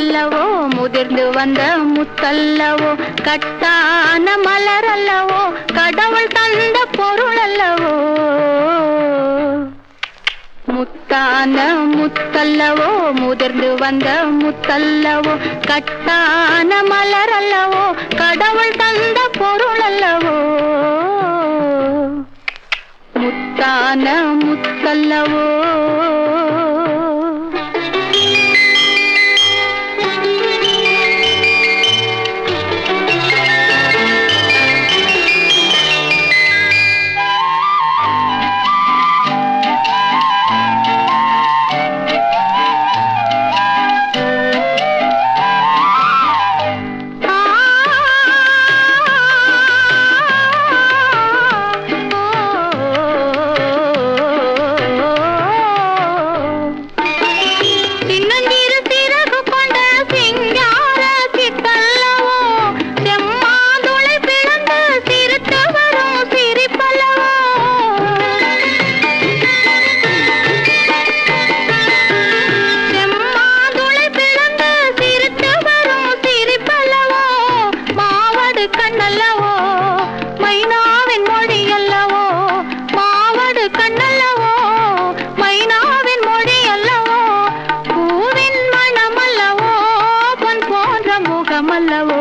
முத்தல்லவோ முதிர்ந்து வந்த முத்தல்லவோ கட்டான மலர் அல்லவோ கடவுள் தந்த பொருள் அல்லவோ. முத்தான முத்தல்லவோ முதிர்ந்து வந்த முத்தல்லவோ கட்டான மலர் அல்லவோ கடவுள் தந்த பொருள் அல்லவோ. முத்தான முத்தல்லவோ. முத்தமல்லவோ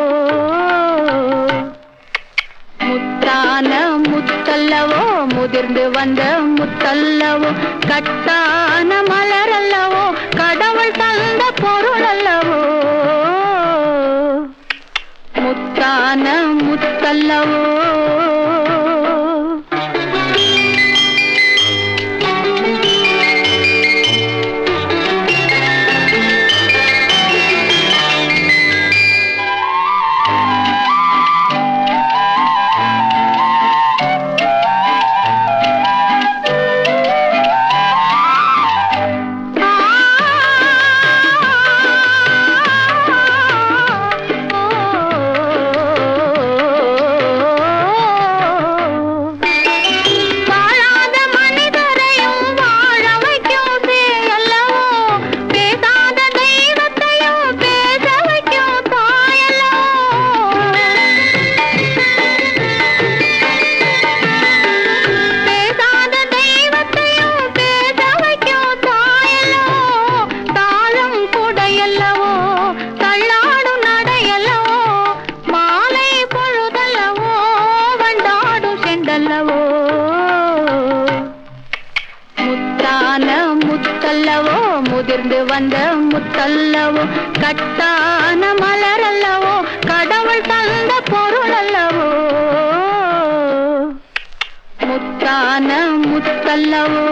முத்தான முத்தல்லவோ? முதிர்ந்து வந்த முத்தல்லவோ? கட்டான மலர் அல்லவோ கடவுள் தந்த பொருள் அல்லவோ முத்தான முத்தல்லவோ? உதிர்ந்து வந்த முத்தல்லவோ கட்டான மலர் அல்லவோ கடவுள் தந்த பொருள் அல்லவோ முத்தான முத்தல்லவோ.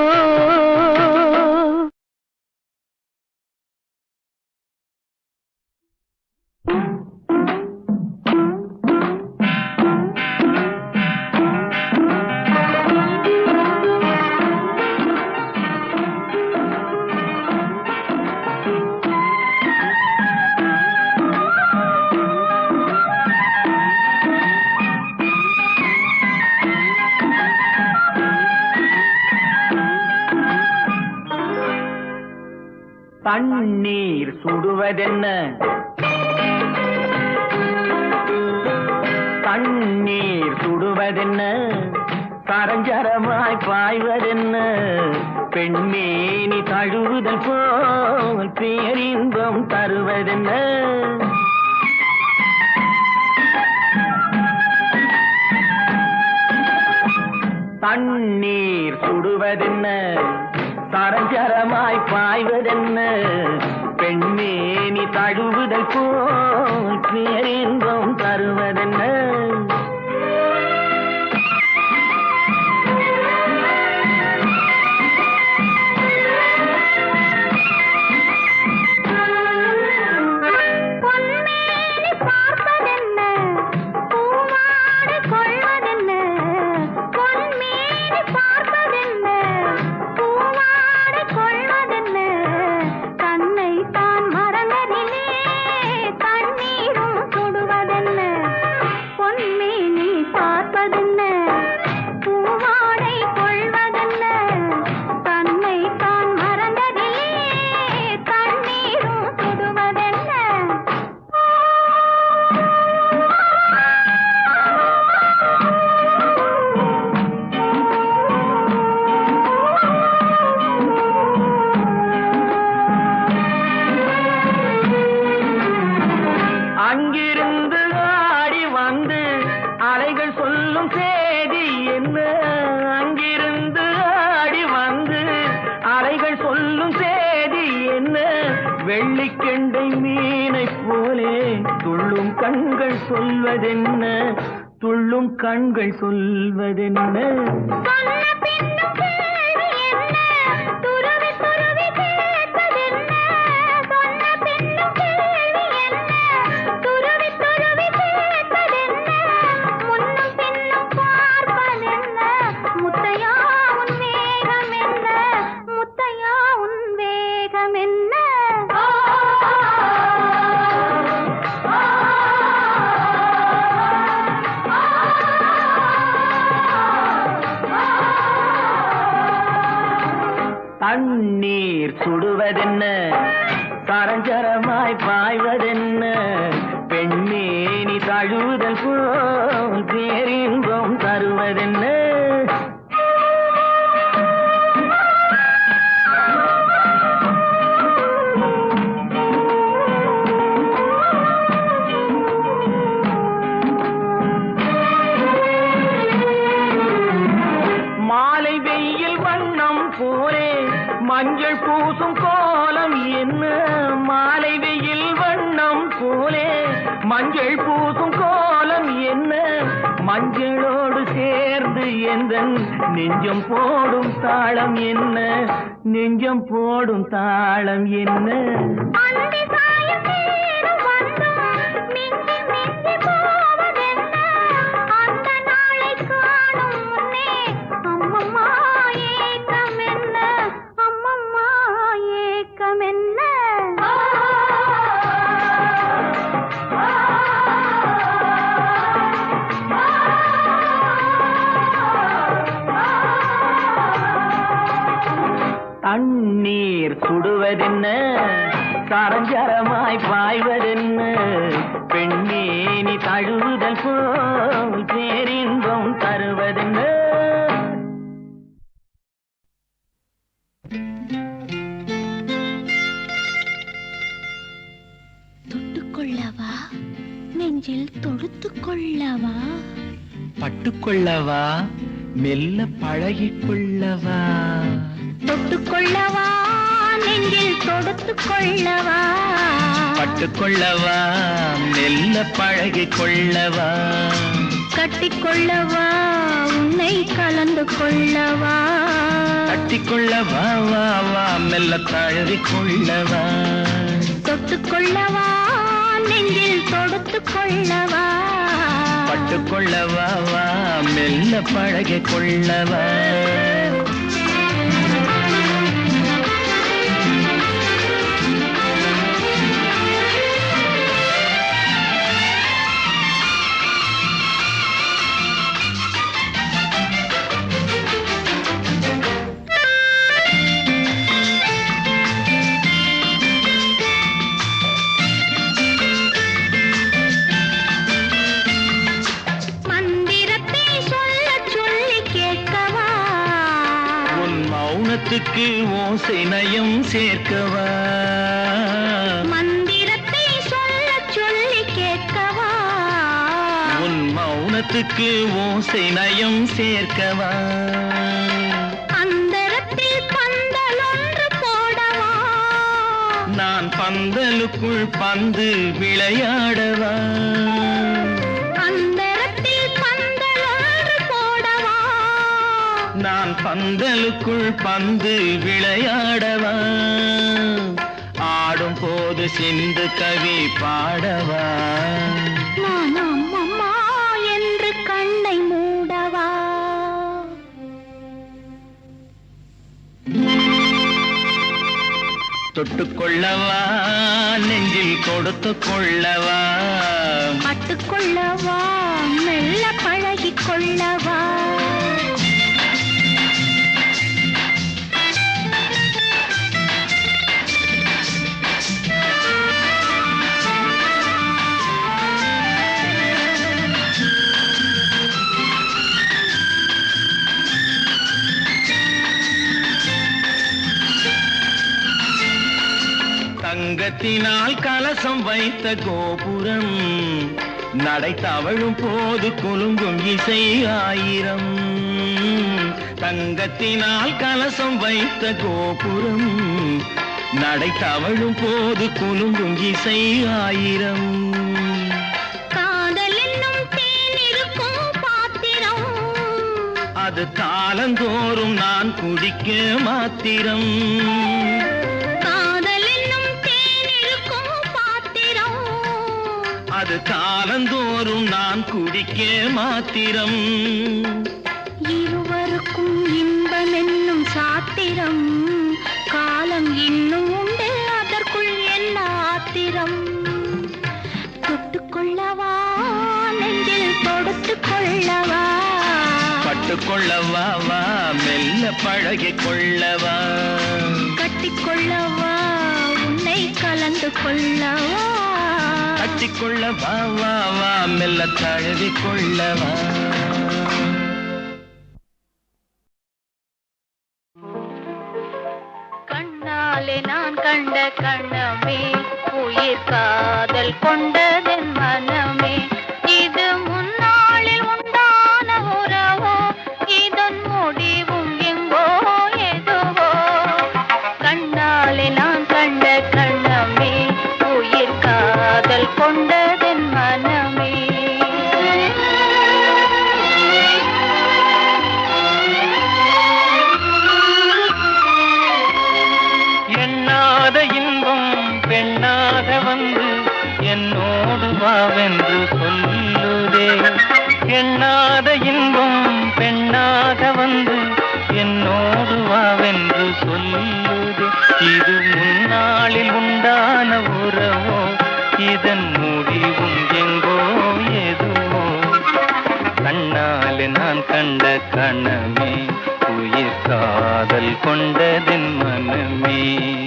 தண்ணீர் சுடுவதென்ன? தண்ணீர் சுடுவதென்ன? சரஞ்சரமாய் பாய்வதென்ன? பெண்மேனி தழுவுதல் போல் பேரின்பம் தருவதென்ன? தண்ணீர் சுடுவதென்ன? சரஞ்சரமாய் பாய்வதென்ன? பெண்மேனி தழுவுதல் போல் பேரின்பம் தருவதென்ன? తానే நீர் சுடுவதென்ன? தரஞ்சரமாய் பாய்வதென்ன? பெண்ணே நீ தழுவுதல் போல் பேரின்பம் தருவதென்ன? சேர்ந்து எந்த நெஞ்சம் போடும் தாளம் என்ன? நெஞ்சம் போடும் தாளம் என்ன? தொட்டுக்கொள்ளவா? நெஞ்சில் தொடுத்துக் கொள்ளவா பட்டுக்கொள்ளவா? மெல்ல பழகிக்கொள்ளவா? தொட்டுக்கொள்ளவா? நெஞ்சில் தொடுத்துக் கொள்ளவா பட்டுக்கொள்ளவா? மெல்ல பழகிக்கொள்ளவா? கட்டிக்கொள்ளவா? உன்னை கலந்து கொள்ளவா கட்டிக்கொள்ளவா வா வா மெல்ல தழுவிக்கொள்ளவா. தொட்டுக்கொள்ளவா நெஞ்சில் தொடுத்துக் கொள்ளவா பட்டுக்கொள்ளவா வா மெல்ல பழகிக்கொள்ளவா. மந்திரத்தை மௌனத்துக்கு ஓசை நயம் சேர்க்கவா? மந்திரத்தை சொல்ல சொல்லி கேட்கவா? உன் மௌனத்துக்கு ஓசை நயம் சேர்க்கவா நான் பந்தலுக்குள் பந்து விளையாடவா? நான் பந்தலுக்குள் பந்து விளையாடவா? ஆடும் போது சிந்து கவி பாடவா? நான் அம்மம்மா என்று கண்ணை மூடவா? தொட்டுக்கொள்ளவா நெஞ்சில் கொடுத்து கொள்ளவா? பட்டுக்கொள்ளவா மெல்ல பழகிக் கொள்ளவா? தங்கத்தினால் கலசம் வைத்த கோபுரம். நடை தவழும் போது குலுங்கும் இசை ஆயிரம். தங்கத்தினால் கலசம் வைத்த கோபுரம். நடை தவழும் போது குலுங்கும் இசை ஆயிரம். அது காலந்தோறும் நான் குடிக்க மாத்திரம். அது காலந்தோறும் நான் குடிக்க மாத்திரம். இருவருக்கும் இன்பம் என்னும் சாத்திரம். காலம் இன்னும் உண்டு அதற்குள் என்ன ஆத்திரம்? தொட்டுக்கொள்ளவா நெஞ்சில் தொடுத்துக் கொள்ளவா பட்டுக்கொள்ளவா வா மெல்ல பழகிக் கொள்ளவா கட்டிக்கொள்ளவா உன்னை கலந்து கொள்ளவா? கட்டிக்கொள்ள வா வா வா மெல்ல தழுவி கொள்ளவா கண்ணாலே நான் கண்ட கண்ணமே உயிர் காதல் கொண்ட கொண்டதென் மன கணமே உயிர் காதல் கொண்டதின் மனமே.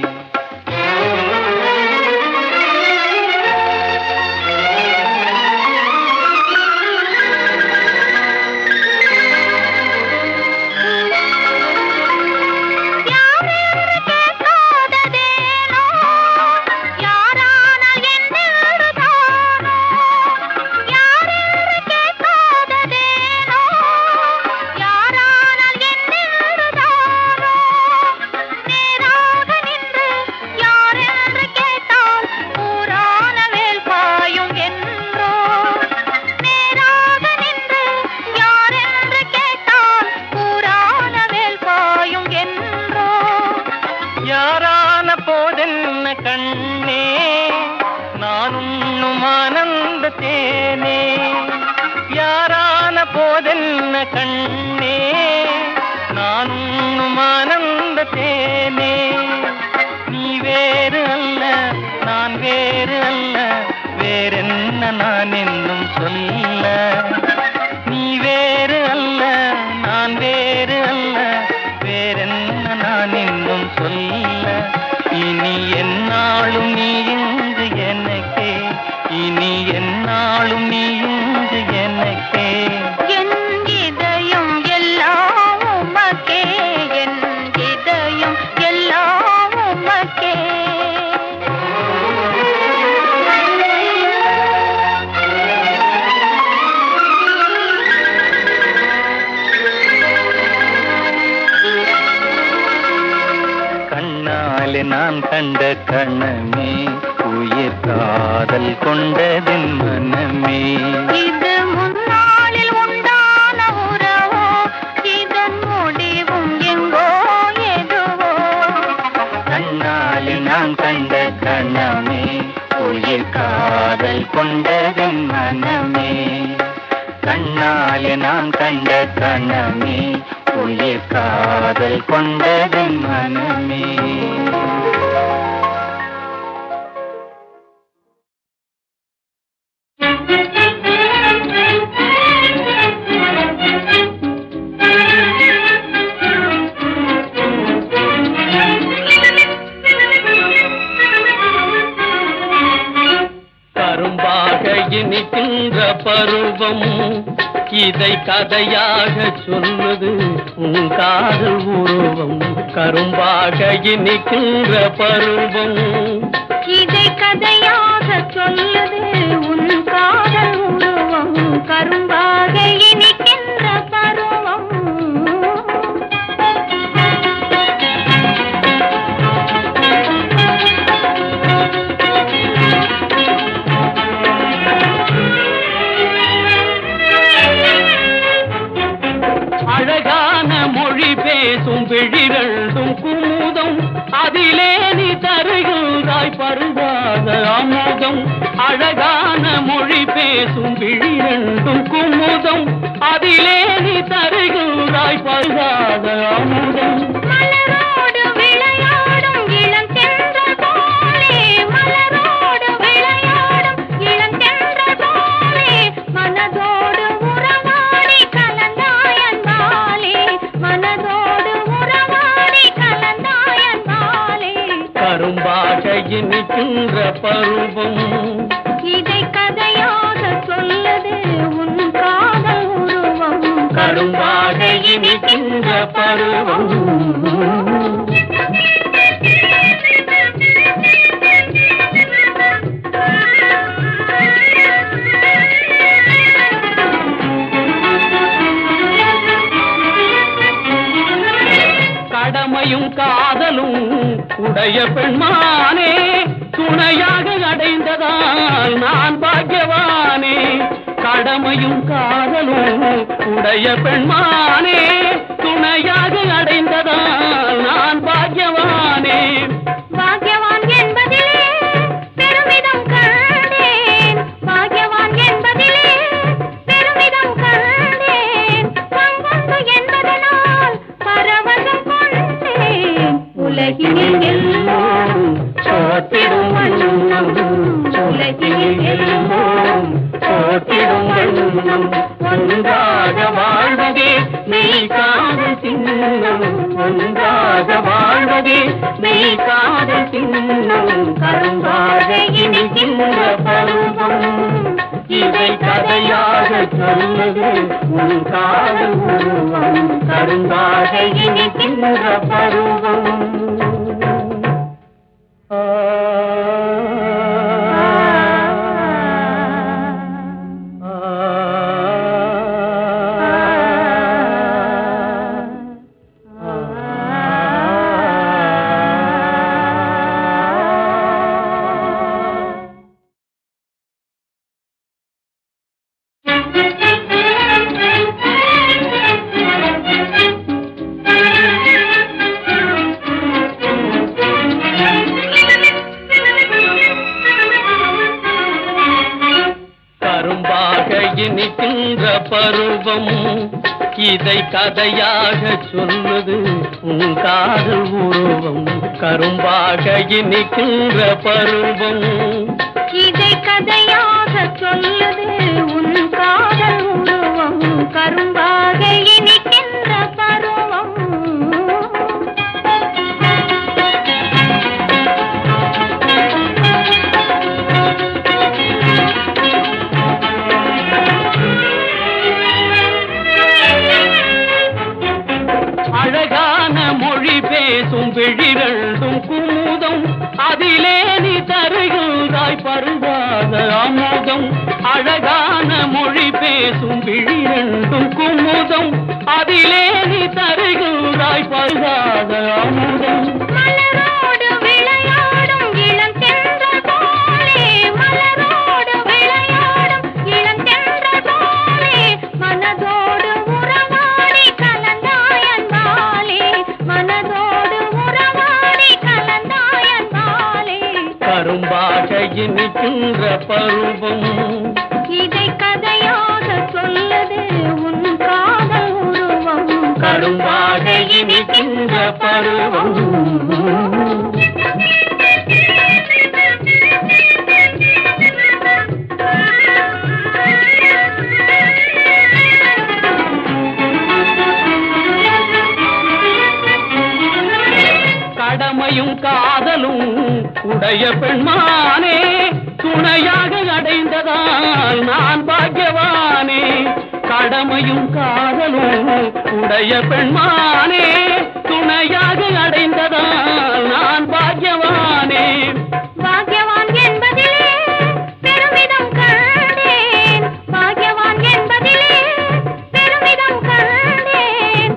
கண் காதல் கொண்டதின் மனமே. கண்ணாலே நான் கண்ட கணமே உயிர் காதல் கொண்டதின் மனமே. பருவம் இதை கதையாக சொல்லுது உன் காதல் உருவம். கரும்பாக இனிக்கின்ற பருவம் இதை கதையாக சொல்லுது உன் காதல் உருவம். கரும்பாக இனிக்கின்ற விழிரண்டும் குமுதம். அதிலே நீ தருகின்றாய் பருவாத அமுதம் அழகான மொழி பேசும் விழிரண்டும் குமுதம். அதிலே நீ தருகின்றாய் உடைய பெண்மானே துணையாக அடைந்ததால் நான் பாக்கியவானே. கடமையும் காதலும் உடைய பெண்மானே துணையாக அடைந்ததால் நான் பாக்கிய உலகினில் எல்லோரும் போற்றிடும் வண்ணம் உலகினில் எல்லோரும் போற்றிடும் வண்ணம் ஒன்றாக வாழ்வதே சின்னம் ஒன்றாக வாழ்வதே சின்னம் கரும்பாக இனிக்கின்ற பருவம் இதை கதையாக சொல்லுது உன் காதல் உருவம் கரும்பாக இனிக்கின்ற பருவம். கரும்பாக கதையாக சொல்லுது உன் காதல் உருவம் கரும்பாக இனிக்கின்ற பருவம். பெண்மானே துணையாக அடைந்ததால் நான் பாக்கியவானே. கடமையும் காதலும் உடைய பெண்மானே துணையாக அடைந்ததால் நான் பாக்கியவானே. பாக்யவான் என்பதிலே பெருமிதம் கண்டேன் பாக்யவான் என்பதிலே பெருமிதம் கண்டேன்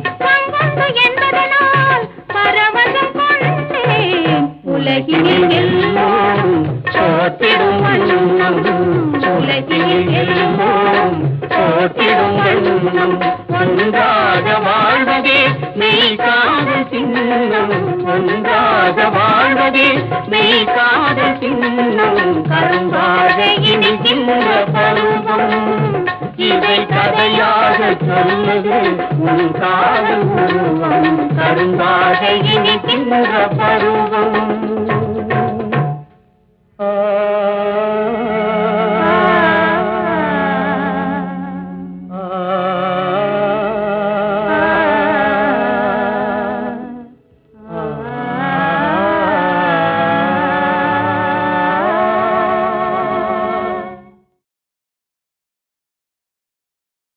என்பதனால் பரவசம் கொண்டேன். உலகினில் வண்ணம் உலகினில் எல்லோரும் ஒன்றாக வாழ்வதே மெய் காதல் சின்னம். ஒன்றாக வாழ்வதே மெய் காதல் சின்னம். கரும்பாக இனிக்கின்ற பருவம். இதை கதையாக சொல்லுது உன் காதல் உருவம். கரும்பாக இனிக்கின்ற பருவம்.